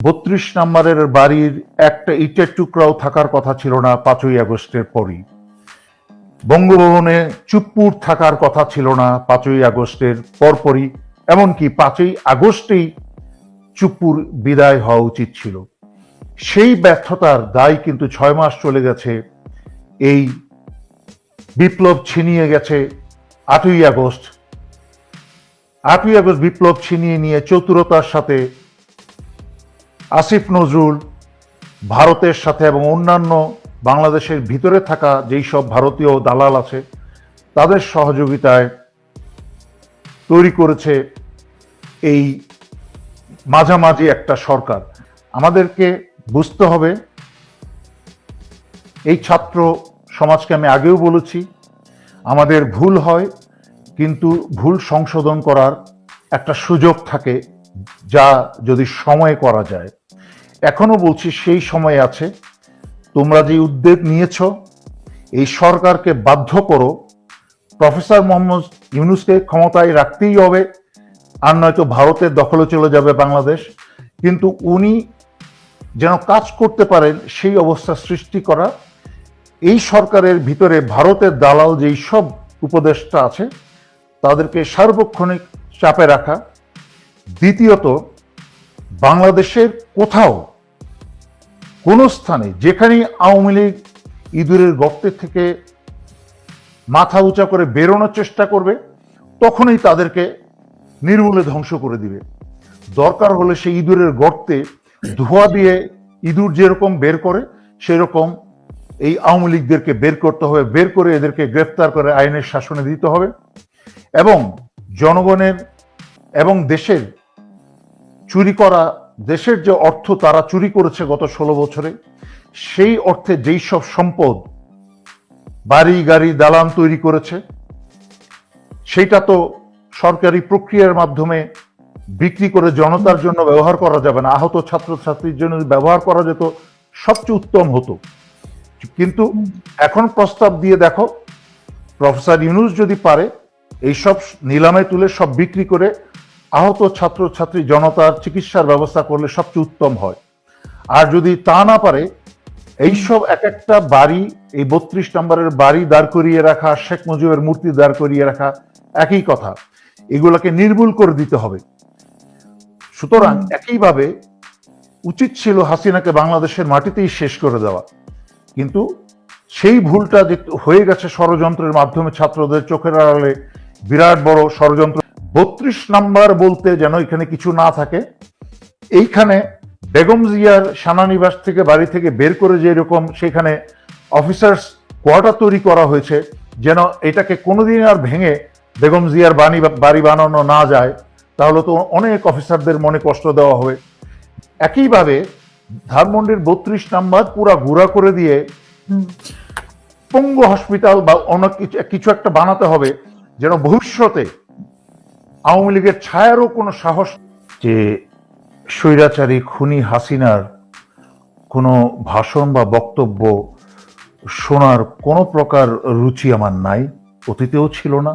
বত্রিশ নম্বরের বাড়ির একটা ইটের টুকরাও থাকার কথা ছিল না পাঁচই আগস্টের পরই। বঙ্গভবনে চুপ্পুর থাকার কথা ছিল না পাঁচই আগস্টের পরপরই, এমনকি পাঁচই আগস্টেই চুপ্পুর বিদায় হওয়া উচিত ছিল। সেই ব্যর্থতার দায় কিন্তু ছয় মাস চলে গেছে। এই বিপ্লব ছিনিয়ে গেছে আটই আগস্ট। আটই আগস্ট বিপ্লব ছিনিয়ে নিয়ে চতুরতার সাথে আসিফ নজরুল ভারতের সাথে এবং অন্যান্য বাংলাদেশের ভিতরে থাকা যেই সব ভারতীয় দালাল আছে, তাদের সহযোগিতায় তৈরি করেছে এই মাঝামাঝি একটা সরকার। আমাদেরকে বুঝতে হবে, এই ছাত্র সমাজকে আমি আগেও বলেছি, আমাদের ভুল হয়, কিন্তু ভুল সংশোধন করার একটা সুযোগ থাকে যা যদি সময়ে করা যায়। এখনও বলছি সেই সময় আছে। তোমরা যে উদ্যোগ নিয়েছ, এই সরকারকে বাধ্য করো। প্রফেসর মোহাম্মদ ইউনুসকে ক্ষমতায় রাখতেই হবে। আর নয়তো ভারতের দখলে চলে যাবে বাংলাদেশ। কিন্তু উনি যেন কাজ করতে পারেন, সেই অবস্থা সৃষ্টি করা। এই সরকারের ভিতরে ভারতের দালাল যেই সব উপদেষ্টা আছে, তাদেরকে সার্বক্ষণিক চাপে রাখা। দ্বিতীয়ত, বাংলাদেশের কোথাও কোনো স্থানে যেখানেই আওয়ামী লীগ ইঁদুরের গর্তের থেকে মাথা উঁচা করে বেরোনোর চেষ্টা করবে, তখনই তাদেরকে নির্মূলে ধ্বংস করে দিবে। দরকার হলে সেই ইঁদুরের গর্তে ধোয়া দিয়ে ইঁদুর যেরকম বের করে, সেরকম এই আওয়ামী লীগদেরকে বের করতে হবে, বের করে এদেরকে গ্রেফতার করে আইনের শাসনে দিতে হবে এবং জনগণের এবং দেশের চুরি করা দেশের যে অর্থ তারা চুরি করেছে গত ষোলো বছরে, সেই অর্থে যেই সব সম্পদ বাড়ি, গাড়ি, দালান তৈরি করেছে, সেইটা তো সরকারি প্রক্রিয়ার মাধ্যমে বিক্রি করে জনতার জন্য ব্যবহার করা যাবে না। আহত ছাত্রছাত্রীর জন্য ব্যবহার করা যেত, সবচেয়ে উত্তম হতো। কিন্তু এখন প্রস্তাব দিয়ে দেখো, প্রফেসর ইউনুস যদি পারে, এইসব নিলামে তুলে সব বিক্রি করে আহত ছাত্রছাত্রী জনতার চিকিৎসার ব্যবস্থা করলে সবচেয়ে উত্তম হয়। আর যদি তা না পারে এইসব এক একটা বাড়ি এই বত্রিশ নম্বরের বাড়ি দাঁড় করিয়ে রাখা শেখ মুজিবের মূর্তি দাঁড় করিয়ে রাখা একই কথা। এগুলোকে নির্মূল করে দিতে হবে। সুতরাং একইভাবে উচিত ছিল হাসিনাকে বাংলাদেশের মাটিতেই শেষ করে দেওয়া। কিন্তু সেই ভুলটা যে হয়ে গেছে ষড়যন্ত্রের মাধ্যমে ছাত্রদের চোখের আড়ালে বিরাট বড় ষড়যন্ত্র বত্রিশ নাম্বার বলতে যেন এখানে কিছু না থাকে। এইখানে বেগম জিয়ার সেনানিবাস থেকে বাড়ি থেকে বের করে যে এরকম সেখানে অফিসার্স কোয়ার্টার তৈরি করা হয়েছে, যেন এটাকে কোনোদিন আর ভেঙে বেগম জিয়ার বাণী বাড়ি বানানো না যায়, তাহলে তো অনেক অফিসারদের মনে কষ্ট দেওয়া হবে। একইভাবে ধানমন্ডির বত্রিশ নাম্বার পুরা গুড়া করে দিয়ে পঙ্গু হসপিটাল বা অন্য কিছু কিছু একটা বানাতে হবে, যেন ভবিষ্যতে আওয়ামী লীগের ছায়ারও কোনো সাহস যে স্বৈরাচারী খুনি হাসিনার কোনো ভাষণ বা বক্তব্য শোনার কোনো প্রকার রুচি আমার নাই, অতীতেও ছিল না।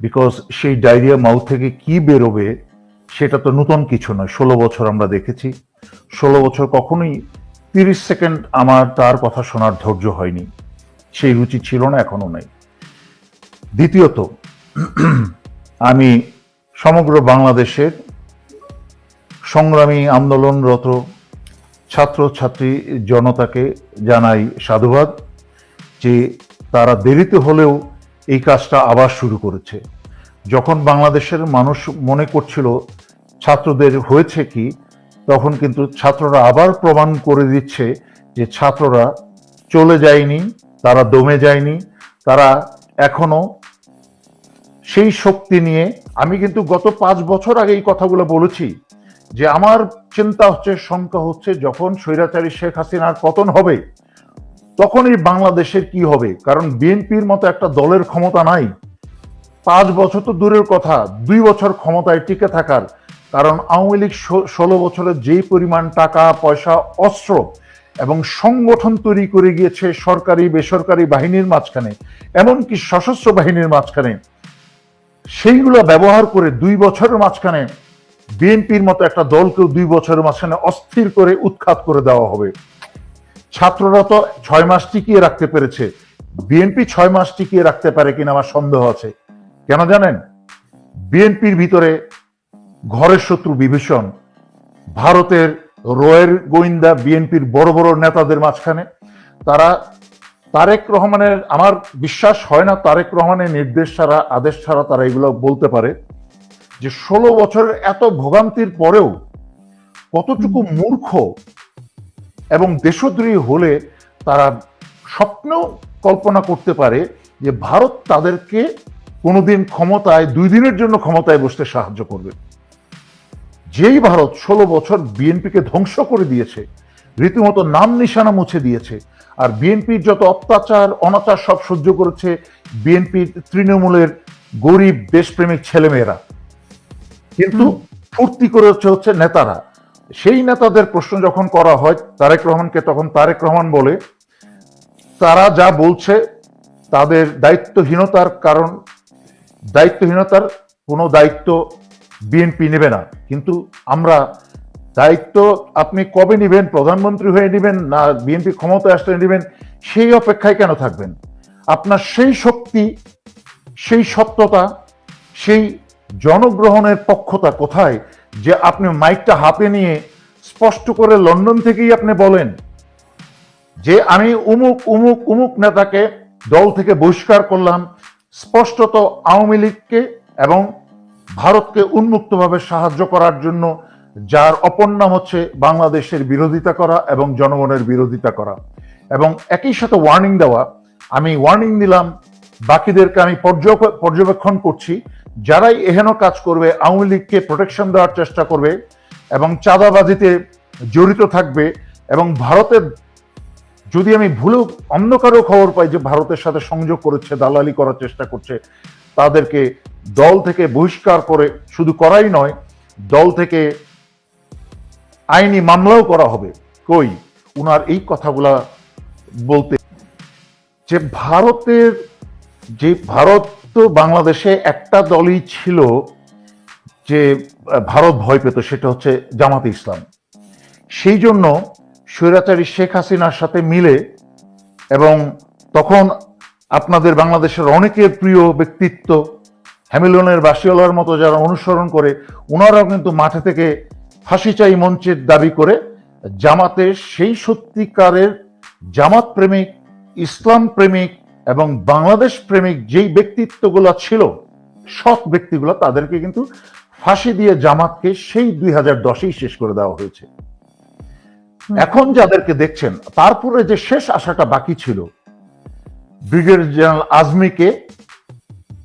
বিকজ সেই ডায়রিয়া মাউথ থেকে কি বেরোবে সেটা তো নতুন কিছু নয়, ষোলো বছর আমরা দেখেছি। ষোলো বছর কখনোই তিরিশ সেকেন্ড আমার তার কথা শোনার ধৈর্য হয়নি। সেই রুচি ছিল না এখনও নাই। দ্বিতীয়ত আমি সমগ্র বাংলাদেশের সংগ্রামী আন্দোলনরত ছাত্রছাত্রী জনতাকে জানাই সাধুবাদ যে তারা দেরিতে হলেও এই কাজটা আবার শুরু করেছে। যখন বাংলাদেশের মানুষ মনে করছিল ছাত্রদের হয়েছে কি, তখন কিন্তু ছাত্ররা আবার প্রমাণ করে দিচ্ছে যে ছাত্ররা চলে যায়নি, তারা দমে যায়নি, তারা এখনও সেই শক্তি নিয়ে আমি কিন্তু গত পাঁচ বছর আগে এই কথাগুলো বলেছি যে আমার চিন্তা হচ্ছে, শঙ্কা হচ্ছে, যখন স্বৈরাচারী শেখ হাসিনার পতন হবে তখন এই বাংলাদেশের কি হবে? কারণ বিএনপির মতো একটা দলের ক্ষমতা নাই। পাঁচ বছর তো দূরের কথা, দুই বছর ক্ষমতায় টিকে থাকার। কারণ আওয়ামী লীগ ষোলো বছরে যেই পরিমাণ টাকা, পয়সা, অস্ত্র এবং সংগঠন তৈরি করে গিয়েছে সরকারি, বেসরকারি বাহিনীর মাঝখানে, এমনকি সশস্ত্র বাহিনীর মাঝখানে সেইগুলো ব্যবহার করে দুই বছরের মাঝখানে বিএনপির মতো একটা দলকেও দুই বছরের মাঝখানে অস্থির করে উৎখাত করে দেওয়া হবে। ছাত্ররা তো ছয় মাস টিকিয়ে রাখতে পেরেছে। বিএনপি ছয় মাস টিকিয়ে রাখতে পারে কিনা আমার সন্দেহ আছে। কেন জানেন? বিএনপির ভিতরে ঘরের শত্রু বিভীষণ। ভারতের রয়ের গোয়েন্দা বিএনপির বড় বড় নেতাদের মাঝখানে তারা তারেক রহমানের, আমার বিশ্বাস হয় না তারেক রহমানের নির্দেশ ছাড়া, আদেশ ছাড়া তারা এগুলো বলতে পারে। যে ষোলো বছরের এত ভোগান্তির পরেও কতটুকু মূর্খ এবং দেশদ্রোহী হলে তারা স্বপ্নেও কল্পনা করতে পারে যে ভারত তাদেরকে কোনোদিন ক্ষমতায়, দুই দিনের জন্য ক্ষমতায় বসতে সাহায্য করবে। যেই ভারত ষোলো বছর বিএনপিকে ধ্বংস করে দিয়েছে, রীতিমতো নাম নিশানা মুছে দিয়েছে আর বিএনপির যত অত্যাচার অনাচার সব সহ্য করেছে বিএনপির তৃণমূলের গরিব দেশপ্রেমিক ছেলেমেয়েরা। কিন্তু ফুর্তি করেছে হচ্ছে নেতারা। সেই নেতাদের প্রশ্ন যখন করা হয় তারেক রহমানকে তখন তারেক রহমান বলে তারা যা বলছে তাদের দায়িত্বহীনতার কারণ দায়িত্বহীনতার কোনো দায়িত্ব বিএনপি নেবে না। কিন্তু আমরা দায়িত্ব আপনি কবে নেবেন, প্রধানমন্ত্রী হয়ে নেবেন না বিএনপি ক্ষমতায় আসলে নেবেন, সেই অপেক্ষায় কেন থাকবেন? আপনার সেই শক্তি, সেই সত্যতা, সেই জনগ্রহণের পক্ষতা কোথায় যে আপনি মাইকটা হাতে নিয়ে স্পষ্ট করে লন্ডন থেকেই আপনি বলেন? যে আমি উমুক উমুক উমুক নেতাকে দল থেকে বহিষ্কার করলাম, স্পষ্টত আওয়ামী লীগকে এবং ভারতকে উন্মুক্তভাবে সাহায্য করার জন্য যার অপর নাম হচ্ছে বাংলাদেশের বিরোধিতা করা এবং জনগণের বিরোধিতা করা। এবং একই সাথে ওয়ার্নিং দেওয়া, আমি ওয়ার্নিং দিলাম, বাকিদেরকে আমি পর্যবেক্ষণ করছি, যারাই এহেন কাজ করবে, আওয়ামী লীগকে প্রোটেকশন দেওয়ার চেষ্টা করবে এবং চাঁদাবাজিতে জড়িত থাকবে এবং ভারতের, যদি আমি ভুলেও, অন্য কারও খবর পাই যে ভারতের সাথে সংযোগ করেছে, দালালি করার চেষ্টা করছে, তাদেরকে দল থেকে বহিষ্কার করে, শুধু করাই নয়, দল থেকে আইনি মামলাও করা হবে। কই? উনার এই কথাগুলা বলতে যে ভারতের, যে ভারত তো বাংলাদেশে একটা দলই ছিল যে ভারত ভয় পেত, সেটা হচ্ছে জামাতে ইসলাম। সেই জন্য স্বৈরাচারী শেখ হাসিনার সাথে মিলে এবং তখন আপনাদের বাংলাদেশের অনেকের প্রিয় ব্যক্তিত্ব হ্যামিলনের বাসিওয়ালার মতো যারা অনুসরণ করে ওনারাও কিন্তু মাঠে থেকে ফাঁসি চাই মঞ্চের দাবি করে জামাতের সেই সত্যিকারের জামাত প্রেমিক ইসলাম প্রেমিক এবং বাংলাদেশ প্রেমিক যেই ব্যক্তিত্বগুলো ছিল সৎ ব্যক্তিগুলো তাদেরকে কিন্তু ফাঁসি দিয়ে জামাতকে সেই দুই হাজার দশেই শেষ করে দেওয়া হয়েছে। এখন যাদেরকে দেখছেন তারপরে যে শেষ আশাটা বাকি ছিল ব্রিগেডিয়ার জেনারেল আজমিকে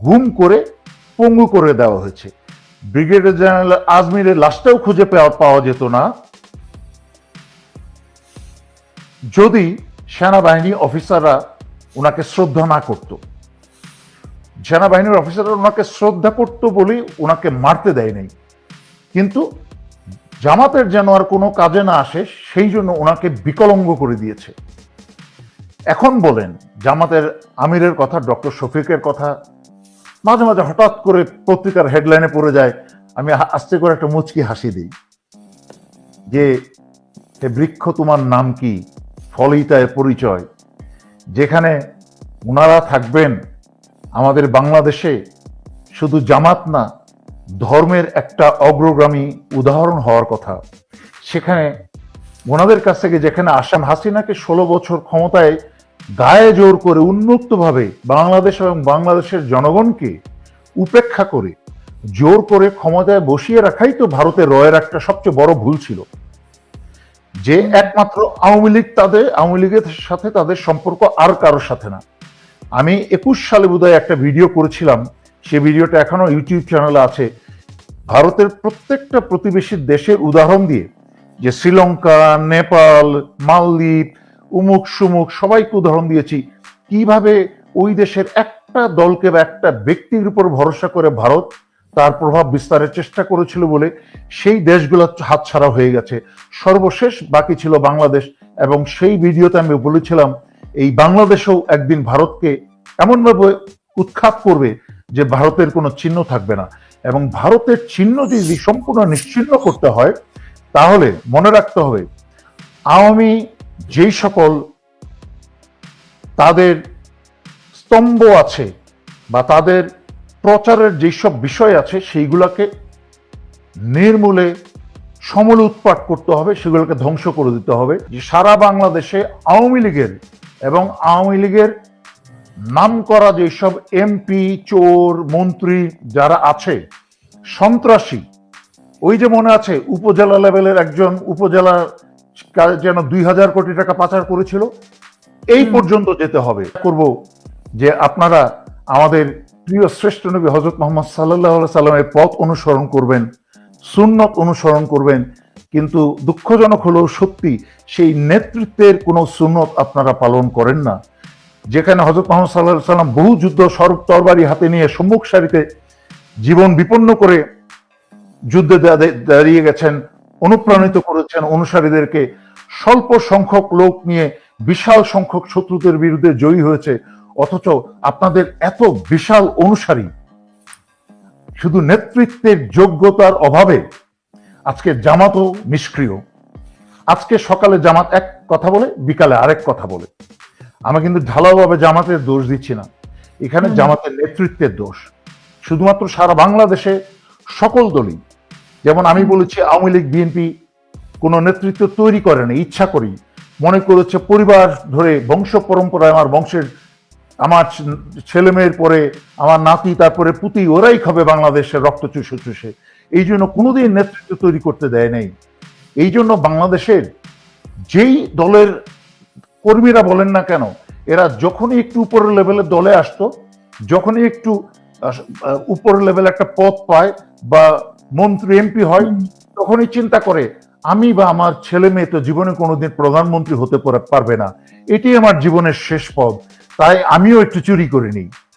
গুম করে পঙ্গু করে দেওয়া হয়েছে। ব্রিগেডিয়ার জেনারেল আজমিরের লাশটাও খুঁজে পাওয়া যেত না। যদি সেনাবাহিনী অফিসাররা ওনাকে শ্রদ্ধা না করত, সেনাবাহিনীর অফিসাররা ওনাকে শ্রদ্ধা করত বলেই ওনাকে মারতে দেয় নাই। কিন্তু জামাতের যেন আর কোনো কাজে না আসে, সেই জন্য ওনাকে বিকলঙ্গ করে দিয়েছে। এখন বলেন, জামাতের আমিরের কথা, ডক্টর শফিকের কথা মাঝে মাঝে হঠাৎ করে পত্রিকার হেডলাইনে পড়ে যায়, আমি আস্তে করে একটা মুচকি হাসি দিই। যে, হে বৃক্ষ, তোমার নাম কি? ফলিতায় পরিচয়। যেখানে ওনারা থাকবেন, আমাদের বাংলাদেশে শুধু জামাত না, ধর্মের একটা অগ্রগামী উদাহরণ হওয়ার কথা। সেখানে ওনাদের কাছ থেকে যেখানে আসাম হাসিনাকে ষোলো বছর ক্ষমতায় গায়ে জোর করে উন্মুক্তভাবে বাংলাদেশ এবং বাংলাদেশের জনগণকে উপেক্ষা করে জোর করে ক্ষমতায় বসিয়ে রাখাই তো ভারতের রয়ের একটা সবচেয়ে বড় ভুল ছিল। যে একমাত্র আওয়ামী লীগ তাদের, আওয়ামী লীগের সাথে তাদের সম্পর্ক আর কারোর সাথে না। আমি একুশ সালে বোধহয় একটা ভিডিও করেছিলাম, সে ভিডিওটা এখনও ইউটিউব চ্যানেলে আছে। ভারতের প্রত্যেকটা প্রতিবেশী দেশের উদাহরণ দিয়ে যে শ্রীলঙ্কা, নেপাল, মালদ্বীপ উমুক সুমুক সবাইকে উদাহরণ দিয়েছি। কীভাবে ওই দেশের একটা দলকে বা একটা ব্যক্তির উপর ভরসা করে ভারত তার প্রভাব বিস্তারের চেষ্টা করেছিল বলে সেই দেশগুলো হাতছাড়া হয়ে গেছে। সর্বশেষ বাকি ছিল বাংলাদেশ এবং সেই ভিডিওতে আমি বলেছিলাম, এই বাংলাদেশও একদিন ভারতকে এমনভাবে উৎখাত করবে যে ভারতের কোনো চিহ্ন থাকবে না এবং ভারতের চিহ্ন যদি সম্পূর্ণ নিশ্চিহ্ন করতে হয়, তাহলে মনে রাখতে হবে, আওয়ামী যেই সকল তাদের স্তম্ভ আছে বা তাদের প্রচারের যেসব বিষয় আছে, সেইগুলোকে নির্মূলে সমল উৎপাট করতে হবে, সেগুলোকে ধ্বংস করে দিতে হবে। যে সারা বাংলাদেশে আওয়ামী লীগের এবং আওয়ামী লীগের নাম করা যেসব এমপি, চোর, মন্ত্রী যারা আছে, সন্ত্রাসী, ওই যে মনে আছে, উপজেলা লেভেলের একজন উপজেলা যেন দুই হাজার কোটি টাকা পাচার করেছিল এই পর্যন্ত যেতে হবে। করব যে আপনারা আমাদের প্রিয় শ্রেষ্ঠ নবী হজরত মোহাম্মদ সাল্লাহ সাল্লামের পথ অনুসরণ করবেন সুন্নত অনুসরণ করবেন কিন্তু দুঃখজনক হলেও সত্যি সেই নেতৃত্বের কোনো সুন্নত আপনারা পালন করেন না। যেখানে হজরত মোহাম্মদ সাল্লাহ সাল্লাম বহু যুদ্ধ স্বরূপ তরবারি হাতে নিয়ে সম্মুখ সারিতে জীবন বিপন্ন করে যুদ্ধে দাঁড়িয়ে গেছেন অনুপ্রাণিত করেছেন অনুসারীদেরকে। স্বল্প সংখ্যক লোক নিয়ে বিশাল সংখ্যক শত্রুদের বিরুদ্ধে জয়ী হয়েছে। অথচ আপনাদের এত বিশাল অনুসারী শুধু নেতৃত্বের যোগ্যতার অভাবে আজকে জামাতও নিষ্ক্রিয়। আজকে সকালে জামাত এক কথা বলে বিকালে আরেক কথা বলে। আমি কিন্তু ঢালাওভাবে জামাতের দোষ দিচ্ছি না। এখানে জামাতের নেতৃত্বের দোষ। শুধুমাত্র সারা বাংলাদেশে সকল দলই যেমন আমি বলেছি, আওয়ামী লীগ, বিএনপি কোনো নেতৃত্ব তৈরি করে না ইচ্ছা করি। মনে করেছে, পরিবার ধরে বংশ পরম্পরায় আমার বংশের, আমার ছেলে মেয়ের পরে, আমার নাতি, তারপরে পুতি, ওরাই খাবে বাংলাদেশের রক্ত চুষে চুষে। এই জন্য কোনোদিন নেতৃত্ব তৈরি করতে দেয় নাই। এই জন্য বাংলাদেশের যেই দলের কর্মীরা বলেন না কেন, এরা যখনই একটু উপরের লেভেলের দলে আসতো, যখনই একটু উপরের লেভেলে একটা পথ পায় বা মন্ত্রী এমপি হয়, তখনই চিন্তা করে, আমি বা আমার ছেলে মেয়ে তো জীবনে কোনোদিন প্রধানমন্ত্রী হতে পারবে না। এটি আমার জীবনের শেষ পদ তাই আমিও একটু চুরি করে নিই।